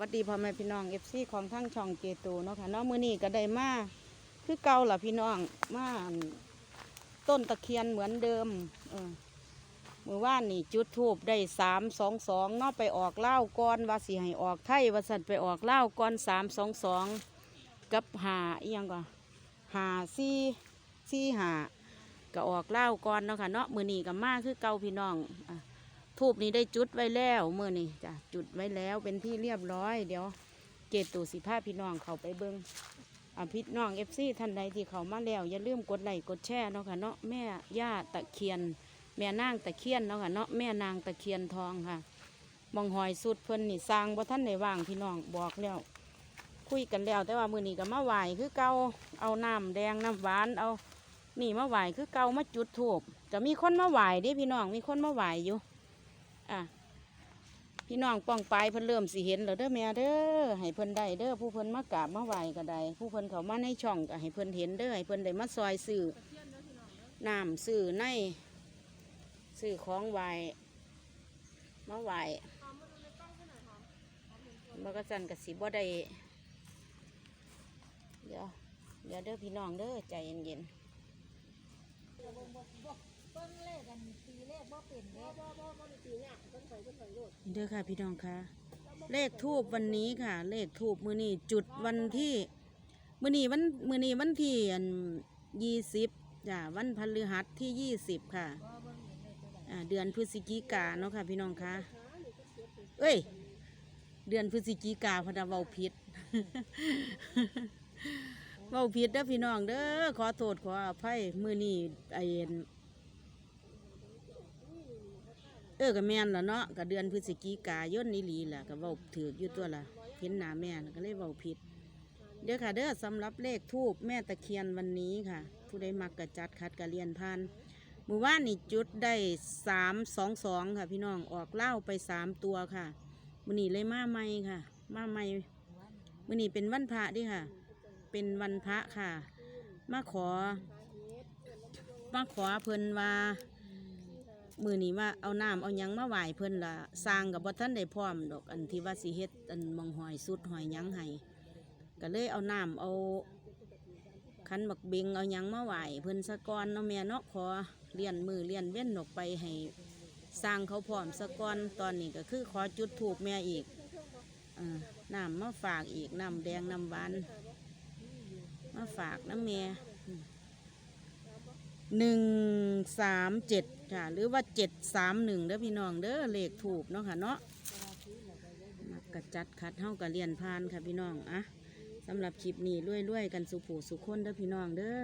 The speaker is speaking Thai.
วัสดีพ่อแม่พี่น้องเอฟซีของทั้งช่องเกตูเนาะค่ะเนาะมื้อนี้ก็ได้มาคือเก่าล่ะพี่น้องมาต้นตะเคียนเหมือนเดิมเออมื่อว่านนี่จุดทูบได้สามสองสองนาะไปออกเล่าก่อนว่าสิให้ออกไทยว่าสันไปออกเล่าก่อนสามสองสองกับหาอียังก่อนหาซี่ซี่หาก็ออกเล่าก่อนเนาะค่ะเนาะมือนี้ก็มาคือเก่าพี่น้องอะ ทูบนี้ได้จุดไว้แล้วเมื่อนี้จ้ะจุดไว้แล้วเป็นที่เรียบร้อย เดี๋ยวเกตตูสิพาพี่น้องเขาไปเบิงอะพี่น้องเอฟซีท่านใดที่เขามาแล้ว อย่าลืมกดไลค์กดแชร์เนาะค่ะเนาะแม่ย่าตะเคียน แม่นางตะเคียนเนาะค่ะเนาะแม่นางตะเคียนทองค่ะมองหอยสุดเพิ่นนี่สร้างบ่ท่านในว่างพี่น้องบอกแล้วคุยกันแล้ว แต่ว่ามือนี้ก็มาไหวคือเกาเอาน้ำแดงน้ำหวานเอานี่มาไหวคือเกามาจุดทูบก็มีคนมาไหวดิพี่น้องมีคนมาไหวอยู่ อะพี่น้องป้องปลายเพิ่นเริ่มสิเห็นแล้วเด้อแม่เด้อให้เพิ่นได้เด้อผู้เพิ่นมากราบมาไหว้ก็ได้ผู้เพิ่นเขามาในช่องก็ให้เพิ่นเห็นเด้อให้เพิ่นได้มาซอยซื้อน้ำซื้อในซื้อของไหว้มาไหว้บ่กระจันกสิบ่ได้เดี๋ยวเดี๋ยวเด้อพี่น้องเด้อใจเย็นๆ เบิ้งเลขกันตีเลขบ่เป็นเลขบ่บ่บ่ได้ตีเนี่ยเพิ่นไปเพิ่นไปโลดเด้อค่ะพี่น้องค่ะ เลขทูบวันนี้ค่ะ เลขทูบมือนี้จุดวันที่ มือนี้วันมือนี้วันที่ยี่สิบจ้ะวันพฤหัสที่ยี่สิบค่ะบ่เบิ้งเห็นเลขตัวใดอ่าเดือนพฤศจิกาเนาะค่ะ พี่น้องค่ะ เอ้ย เดือนพฤศจิกาพอดาเว้าผิด เว้าผิดเด้อพี่น้องเด้อขอโทษขออภัยมือนี้ไอ เอออก็แม่นละเนาะก็เดือนพฤศจิกายนนี่ลีแหละก็เว้าถืออยู่ตัวละเห็นหน้าแม่น่ะก็เลยเว้าผิด เด้อค่ะ เด้อสำหรับเลขทูบแม่ตะเคียนวันนี้ค่ะ ผู้ใดมักกระจัดคัดกระเรียนพานหมู่ว่านนี่จุดได้สามสองสองค่ะ พี่น้องออกเล่าไปสามตัวค่ะมือนี้เลยมาใหม่ค่ะ มาใหม่มือนี้เป็นวันพระดิค่ะ เป็นวันพระค่ะ มาขอ มาขอเพิ่นว่า มือนี้ว่าเอาน้ำเอาหยังมาไหวเพิ่นละสร้างกับบ่ท่านได้พร้อมดอกอันที่ว่าสิเฮ็ดอันมองหอยสุดหอยหยังให้ก็เลยเอาน้ำเอาขันบักเบงเอาหยังมาไหวเพิ่นสะกอนเนาะแม่เนาะขอเลียนมือเลียนเว้นออกไปให้สร้างเขาพร้อมสะกอนตอนนี้ก็คือขอจุดถูกแม่อีกออน้ำมาฝากอีกน้ำแดงน้ำหวานมาฝากน้ำแม่ หนึ่งสามเจ็ดค่ะ หรือว่าเจ็ดสามหนึ่งเด้อพี่น้องเด้อเลขถูกเนาะค่ะเนาะมักกระจัดคัดเท่ากับเรียนพานค่ะพี่น้องอะสำหรับคลิปนี้รวยๆกันสุผูสุขคนเด้อพี่น้องเด้อ